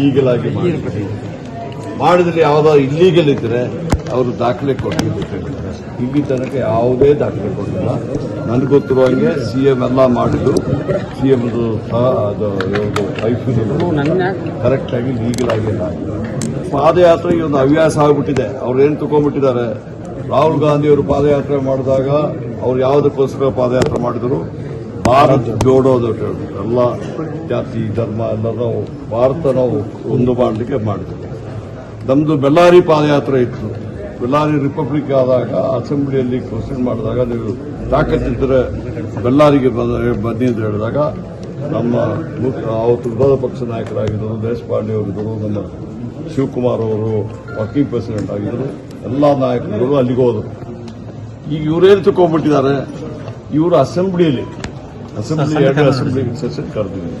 Legal ಆಗಿ ಮಾಡಿ. ಮಾಡಿದ್ರೆ ಯಾವುದೋ ಇಲ್ಲೀಗಲ್ ಇದ್ರೆ ಅವರು ದಾಖಲೆ ಕೊಟ್ಟಿದ್ದು ಇಲ್ಲಿ ತನಕ ಯಾವುದೇ ದಾಖಲೆ ಕೊಟ್ಟಿಲ್ಲ. ನನಗೆ ಗೊತ್ತಿರುವ ಹಾಗೆ ಸಿ ಎಂ ಎಲ್ಲ ಮಾಡಿದ್ರು ಸಿ ಎಂ ಸಹ ಅದು ಯಾವುದು ಐಫಿಲ್ ಕರೆಕ್ಟ್ ಆಗಿ ಲೀಗಲ್ ಆಗಿಲ್ಲ ಪಾದಯಾತ್ರೆ ಈ ಒಂದು ಹವ್ಯಾಸ ಆಗ್ಬಿಟ್ಟಿದೆ. ಅವ್ರು ಏನು ತಗೊಂಡ್ಬಿಟ್ಟಿದ್ದಾರೆ ರಾಹುಲ್ ಗಾಂಧಿ ಅವರು ಪಾದಯಾತ್ರೆ ಮಾಡಿದಾಗ ಅವ್ರು ಯಾವುದಕ್ಕೋಸ್ಕರ ಪಾದಯಾತ್ರೆ ಮಾಡಿದ್ರು? ಭಾರತ್ ಜೋಡೋದು ಎಲ್ಲ ಜಾತಿ, ಧರ್ಮ ಎಲ್ಲದ ಭಾರತ ನಾವು ಒಂದು ಮಾಡಲಿಕ್ಕೆ ಮಾಡಿದ್ವಿ. ನಮ್ಮದು ಬೆಳ್ಳಾರಿ ಪಾದಯಾತ್ರೆ ಇತ್ತು. ಬೆಳ್ಳಾರಿ ರಿಪಬ್ಲಿಕ್ ಆದಾಗ, ಅಸೆಂಬ್ಲಿಯಲ್ಲಿ ಕ್ವಶನ್ ಮಾಡಿದಾಗ ನೀವು ತಾಕತ್ತಿದ್ದರೆ ಬೆಳ್ಳಾರಿಗೆ ಬನ್ನಿ ಅಂತ ಹೇಳಿದಾಗ ನಮ್ಮ ಅವತ್ತು ವಿರೋಧ ಪಕ್ಷ ನಾಯಕರಾಗಿದ್ದರು ದೇಶಪಾಂಡೆ ಅವರಿದ್ದರು ನಮ್ಮ ಶಿವಕುಮಾರ್ ಅವರು ವರ್ಕಿಂಗ್ ಪ್ರೆಸಿಡೆಂಟ್ ಆಗಿದ್ದರು ಎಲ್ಲ ನಾಯಕರುಗಳು ಅಲ್ಲಿಗೆ ಹೋದರು. ಈಗ ಇವರೇನು ತಗೊಂಡ್ಬಿಟ್ಟಿದ್ದಾರೆ ಇವರು ಅಸೆಂಬ್ಲಿಯಲ್ಲಿ ಅಸೆಂಬ್ಲಿ ಎರಡು ಅಸೆಂಬ್ಲಿ ಸೆಷನ್ ಕರೆದಿದ್ದೀವಿ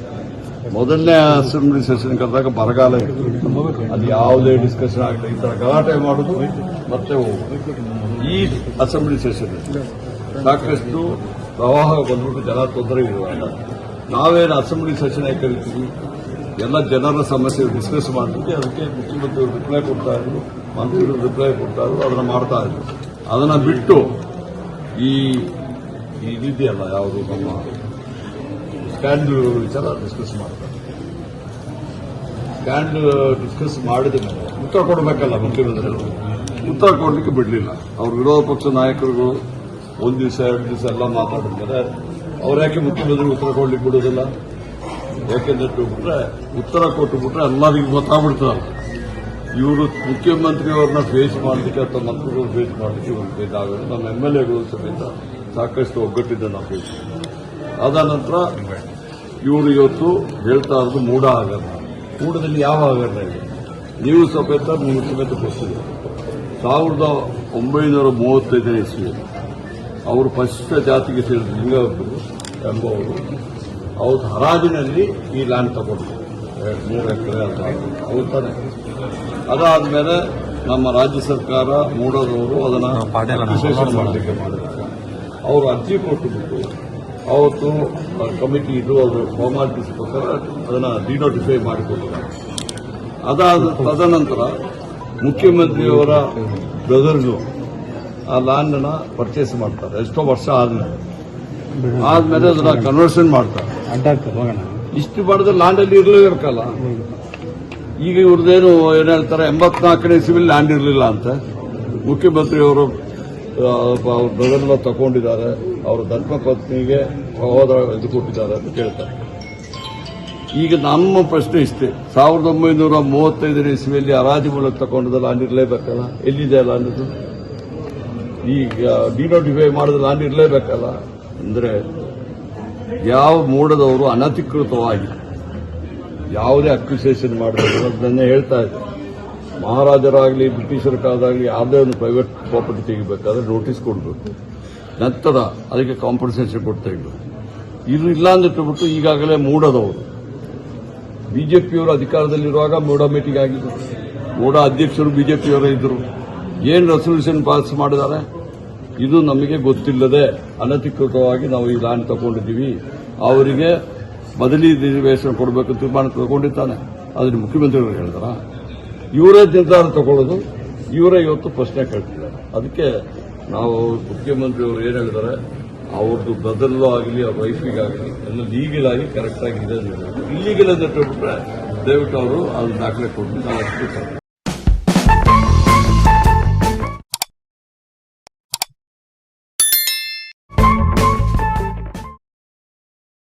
ಮೊದಲನೇ ಅಸೆಂಬ್ಲಿ ಸೆಷನ್ ಕರೆದಾಗ ಬರಗಾಲ ಇತ್ತು. ಅದು ಯಾವುದೇ ಡಿಸ್ಕಷನ್ ಆಗಲಿ ಈ ಥರ ಗಲಾಟೆ ಮಾಡೋದು ಮತ್ತೆ. ಈ ಅಸೆಂಬ್ಲಿ ಸೆಷನ್ ಸಾಕಷ್ಟು ಪ್ರವಾಹ ಬಂದ್ಬಿಟ್ಟು ಜನ ತೊಂದರೆ ಇರುವಾಗ ನಾವೇನು ಅಸೆಂಬ್ಲಿ ಸೆಷನ್ ಆಗಿ ಕರಿತೀವಿ? ಎಲ್ಲ ಜನರ ಸಮಸ್ಯೆ ಡಿಸ್ಕಸ್ ಮಾಡ್ತೀವಿ ಅದಕ್ಕೆ ಮುಖ್ಯಮಂತ್ರಿಗಳು ರಿಪ್ಲೈ ಕೊಡ್ತಾ ಇದ್ರು. ಮಂತ್ರಿಗಳು ರಿಪ್ಲೈ ಕೊಡ್ತಾ ಇದ್ರು. ಅದನ್ನ ಮಾಡ್ತಾ ಇದ್ರು. ಅದನ್ನ ಬಿಟ್ಟು ಈ ಇದಿದೆಯಲ್ಲ ಯಾವುದು ನಮ್ಮ ಸ್ಕ್ಯಾಂಡಲ್ ವಿಚಾರ ಡಿಸ್ಕಸ್ ಮಾಡ್ತಾರೆ ಸ್ಕ್ಯಾಂಡಲ್ ಡಿಸ್ಕಸ್ ಮಾಡಿದ ಮೇಲೆ ಉತ್ತರ ಕೊಡಬೇಕಲ್ಲ ಮುಖ್ಯಮಂತ್ರಿಗಳು ಉತ್ತರ ಕೊಡಲಿಕ್ಕೆ ಬಿಡಲಿಲ್ಲ. ಅವ್ರ ವಿರೋಧ ಪಕ್ಷ ನಾಯಕರುಗಳು ಒಂದು ದಿವಸ, ಎರಡು ದಿವಸ ಎಲ್ಲ ಮಾತಾಡಿದ್ದಾರೆ ಅವ್ರು ಯಾಕೆ ಮುಖ್ಯಮಂತ್ರಿ ಉತ್ತರ ಕೊಡ್ಲಿಕ್ಕೆ ಬಿಡೋದಿಲ್ಲ ಯಾಕೆಂದ್ರೆ ಬಿಟ್ರೆ ಉತ್ತರ ಕೊಟ್ಟು ಬಿಟ್ರೆ ಎಲ್ಲರಿಗೂ ಗೊತ್ತಾಗ್ಬಿಡ್ತಾರೆ ಇವರು ಮುಖ್ಯಮಂತ್ರಿಯವ್ರನ್ನ ಫೇಸ್ ಮಾಡಲಿಕ್ಕೆ ಅಥವಾ ಮಂತ್ರಿಗಳು ಫೇಸ್ ಮಾಡಲಿಕ್ಕೆ ಒಂದು ಬೇಕಾಗಲ್ಲ ನಮ್ಮ ಎಂ ಎಲ್ ಎಗಳು ಸಮೇತ ಸಾಕಷ್ಟು ಒಗ್ಗಟ್ಟಿದ್ದ ನಾವು ಫೇಸ್ ಅದ ನಂತರ ಇವರು ಇವತ್ತು ಹೇಳ್ತಾ ಇರೋದು ಮೂಢ ಹಗರಣ ಮೂಢದಲ್ಲಿ ಯಾವ ಹಗರಣ ಇದೆ? ನೀವು ಸಮೇತ ನೀವು ಸಮೇತ ಗೊತ್ತಿದೆ ಸಾವಿರದ ಒಂಬೈನೂರ ಮೂವತ್ತೈದನೇ ಇಸ್ವಿ ಅವರು ಪಶ್ಚಿಮ ಜಾತಿಗೆ ಸೇರಿದ ಲಿಂಗಬ್ಬರು ಎಂಬುವರು ಅವ್ರ ಹರಾಜಿನಲ್ಲಿ ಈ ಲ್ಯಾಂಡ್ ತಗೊಂಡ್ರು. ಎರಡು ಮೂರು ಎಕರೆ ಅಂತ. ಅವ್ರು ತಾನೆ. ಅದಾದ್ಮೇಲೆ ನಮ್ಮ ರಾಜ್ಯ ಸರ್ಕಾರ ಮೂಡದವರು ಅದನ್ನು ವಿಶೇಷ ಮಾಡಲಿಕ್ಕೆ ಮಾಡಿದಾಗ ಅವರು ಅರ್ಜಿ ಕೊಟ್ಟುಬಿಟ್ಟು ಅವತ್ತು ಕಮಿಟಿ ಇದು ಅವರು ಫಾರ್ಮಾಲಿಟೀಸ್ ಪ್ರಕಾರ ಅದನ್ನ ಡಿನೋಟಿಫೈ ಮಾಡಿಕೊಟ್ಟಿದ್ದಾರೆ ಅದಾದ ತದನಂತರ ಮುಖ್ಯಮಂತ್ರಿಯವರ ಬ್ರದರ್ಗಳು ಆ ಲ್ಯಾಂಡ್ ಅನ್ನ ಪರ್ಚೇಸ್ ಮಾಡ್ತಾರೆ. ಎಷ್ಟೋ ವರ್ಷ ಆದಮೇಲೆ. ಆದ್ಮೇಲೆ ಅದನ್ನ ಕನ್ವರ್ಷನ್ ಮಾಡ್ತಾರೆ. ಇಷ್ಟು ಮಾಡಿದ್ರೆ ಲ್ಯಾಂಡಲ್ಲಿ ಅಲ್ಲಿ ಇರಲೇಬೇಕಲ್ಲ ಈಗ ಇವ್ರದ್ದೇನು ಏನ್ ಹೇಳ್ತಾರೆ ಎಂಬತ್ನಾಲ್ಕನೇ ಸಿವಿಲ್ ಲ್ಯಾಂಡ್ ಇರಲಿಲ್ಲ ಅಂತ ಮುಖ್ಯಮಂತ್ರಿಯವರು ಅವ್ರ ಬ್ರದರ್ನ ತಗೊಂಡಿದ್ದಾರೆ. ಅವ್ರ ಧರ್ಮ ಪತ್ನಿಗೆ ಸಹೋದರ ಇದು ಕೊಟ್ಟಿದ್ದಾರೆ ಅಂತ ಕೇಳ್ತಾರೆ. ಈಗ ನಮ್ಮ ಪ್ರಶ್ನೆ ಇಷ್ಟೇ. ಸಾವಿರದ ಒಂಬೈನೂರ ಮೂವತ್ತೈದನೇ ಇಸ್ವಿಯಲ್ಲಿ ಹರಾಜು ಮೂಲಕ ತಗೊಂಡದಲ್ಲ ಇರಲೇಬೇಕಲ್ಲ? ಎಲ್ಲಿದೆ ಅಲ್ಲ ಅನ್ನೋದು ಈಗ ಡಿನೋಟಿಫೈ ಮಾಡಿದ್ರೆ ಇರಲೇಬೇಕಲ್ಲ? ಅಂದ್ರೆ ಯಾವ ಮೂಡದವರು ಅನಧಿಕೃತವಾಗಿ ಯಾವುದೇ ಅಕ್ಯುಸೇಷನ್ ಮಾಡಿದ್ರು ಅದನ್ನೇ ಹೇಳ್ತಾ ಇದ್ದೆ. ಮಹಾರಾಜರಾಗಲಿ, ಬ್ರಿಟಿಷರ ಕಾಲದಾಗಲಿ ಯಾವುದೇ ಒಂದು ಪ್ರೈವೇಟ್ ಪ್ರಾಪರ್ಟಿ ತೆಗಿಬೇಕಾದ್ರೆ ನೋಟಿಸ್ ಕೊಡಬೇಕು. ನಂತರ ಅದಕ್ಕೆ ಕಾಂಪನ್ಸೇಷನ್ ಕೊಡ್ತಾ ಇದ್ರು. ಇದು ಇಲ್ಲ ಅಂದಿಟ್ಟುಬಿಟ್ಟು ಈಗಾಗಲೇ ಮೂಡದವರು. ಬಿಜೆಪಿಯವರು ಅಧಿಕಾರದಲ್ಲಿರುವಾಗ ಮೂಡ ಮೀಟಿಂಗ್ ಆಗಿದ್ರು ಮೂಡ ಅಧ್ಯಕ್ಷರು ಬಿಜೆಪಿಯವರೇ ಇದ್ದರು ಏನು ರೆಸೊಲ್ಯೂಷನ್ ಪಾಸ್ ಮಾಡಿದ್ದಾರೆ? ಇದು ನಮಗೆ ಗೊತ್ತಿಲ್ಲದೆ ಅನಧಿಕೃತವಾಗಿ ನಾವು ಈ ಲ್ಯಾಂಡ್ ತಗೊಂಡಿದ್ದೀವಿ. ಅವರಿಗೆ ಬದಲಿ ರಿಸರ್ವೇಷನ್ ಕೊಡಬೇಕು ತೀರ್ಮಾನ ತಗೊಂಡಿದ್ದಾನೆ ಅದನ್ನು ಮುಖ್ಯಮಂತ್ರಿಗಳು ಹೇಳಿದಾರ ಇವರೇ ನಿರ್ಧಾರ ತಗೊಳ್ಳೋದು, ಇವರೇ ಇವತ್ತು ಪ್ರಶ್ನೆ ಕೇಳ್ತಿದ್ದಾರೆ. ಅದಕ್ಕೆ ನಾವು ಮುಖ್ಯಮಂತ್ರಿಯವರು ಏನು ಹೇಳಿದ್ದಾರೆ ಅವ್ರದ್ದು ಬ್ರದರ್ಲೂ ಆಗಲಿ, ಅವ್ರ ವೈಫಿಗಾಗಲಿ ಎಲ್ಲ ಲೀಗಲ್ ಆಗಿ ಕರೆಕ್ಟ್ ಆಗಿ ಇದೆ ಇಲ್ಲೀಗಲ್ ಅಂತ ಹೇಳ್ಬಿಟ್ರೆ ದಯವಿಟ್ಟು ಅವರು ಅದು ದಾಖಲೆ ಕೊಟ್ಟು ನಾವು